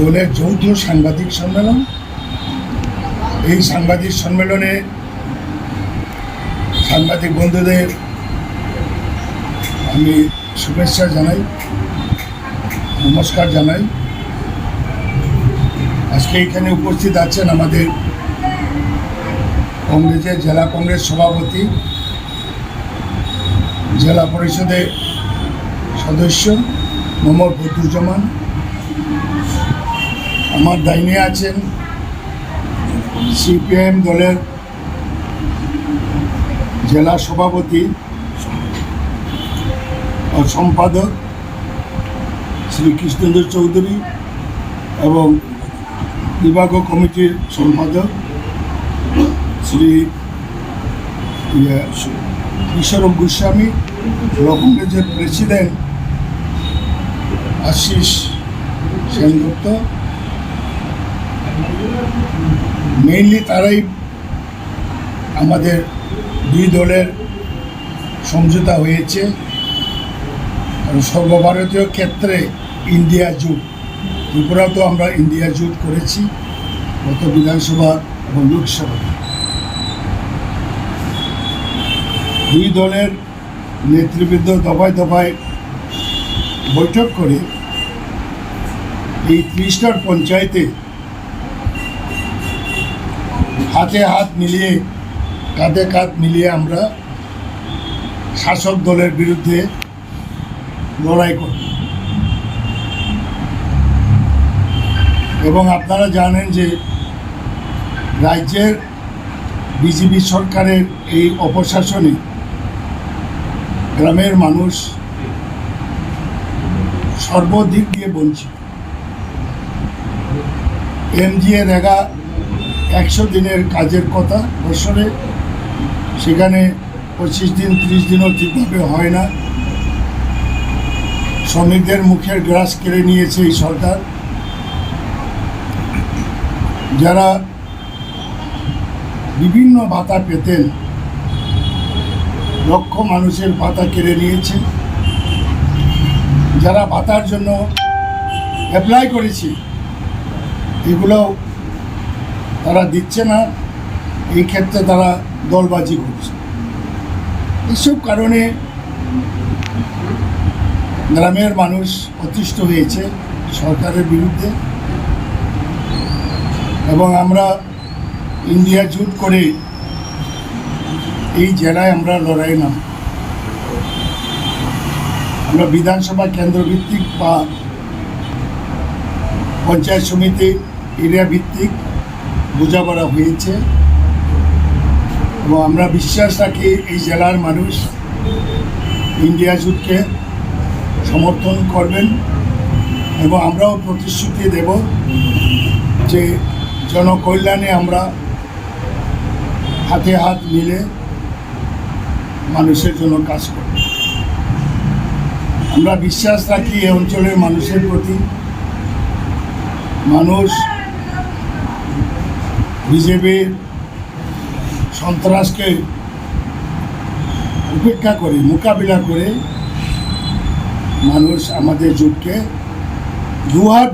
দলের যৌথ সাংবাদিক সম্মেলন। এই সাংবাদিক সম্মেলনে সাংবাদিক বন্ধুদের আমি শুভেচ্ছা জানাই, নমস্কার জানাই। আজকে এখানে উপস্থিত আছেন আমাদের কংগ্রেসের জেলা কংগ্রেস সভাপতি, জেলা পরিষদের সদস্য মোহাম্মদ বদরুজ্জামান আমার ডাইনে আছেন সিপিআইএম দলের জেলা সভাপতি ও সম্পাদক শ্রী কৃষ্ণেন্দ্র চৌধুরী এবং বিভাগ কমিটির সম্পাদক শ্রী ইয়ে, কিশোরম গোস্বামী কংগ্রেসের প্রেসিডেন্ট আশিস সেনগুপ্ত মেইনলি তারাই আমাদের দুই দলের সমঝোতা হয়েছে। সর্বভারতীয় ক্ষেত্রে ইন্ডিয়া জোট, ত্রিপুরা তো আমরা ইন্ডিয়া জোট করেছি, গত বিধানসভা এবং লোকসভা। দুই দলের নেতৃবৃন্দ দফায় দফায় বৈঠক করে এই ত্রিশটার পঞ্চায়েতে হাতে হাত মিলিয়ে, কাঁধে কাঁধ মিলিয়ে আমরা শাসক দলের বিরুদ্ধে লড়াই করব। এবং আপনারা জানেন যে রাজ্যের বিজেপি সরকারের এই অপশাসনে গ্রামের মানুষ সর্বদিক দিয়ে বঞ্চিত। এমজিএ রেগা একশো দিনের কাজের কথা বছরে। সেখানে পঁচিশ দিন, ত্রিশ দিনও ঠিকভাবে হয় না। শ্রমিকদের মুখের গ্রাস কেড়ে নিয়েছে এই সরকার। যারা বিভিন্ন ভাতা পেতেন, লক্ষ মানুষের ভাতা কেড়ে নিয়েছে। যারা ভাতার জন্য অ্যাপ্লাই করেছি এগুলো তারা দিচ্ছে না, এই ক্ষেত্রে তারা দলবাজি করছে। এসব কারণে গ্রামের মানুষ অতিষ্ঠ হয়েছে সরকারের বিরুদ্ধে। এবং আমরা ইন্ডিয়া জুট করে এই জেলায় আমরা লড়াই না আমরা বিধানসভা কেন্দ্র ভিত্তিক বা পঞ্চায়েত সমিতি এরিয়া ভিত্তিক বোঝাপড়া হয়েছে। এবং আমরা বিশ্বাস রাখি এই জেলার মানুষ ইন্ডিয়া জুটকে সমর্থন করবেন এবং আমরাও প্রতিশ্রুতি দেব যে জনকল্যাণে আমরা হাতে হাত মিলে মানুষের জন্য কাজ করব। আমরা বিশ্বাস রাখি এই অঞ্চলের মানুষের প্রতি। মানুষ বিজেপির সন্ত্রাসকে উপেক্ষা করে মোকাবিলা করে মানুষ আমাদের যুগকে দুহাত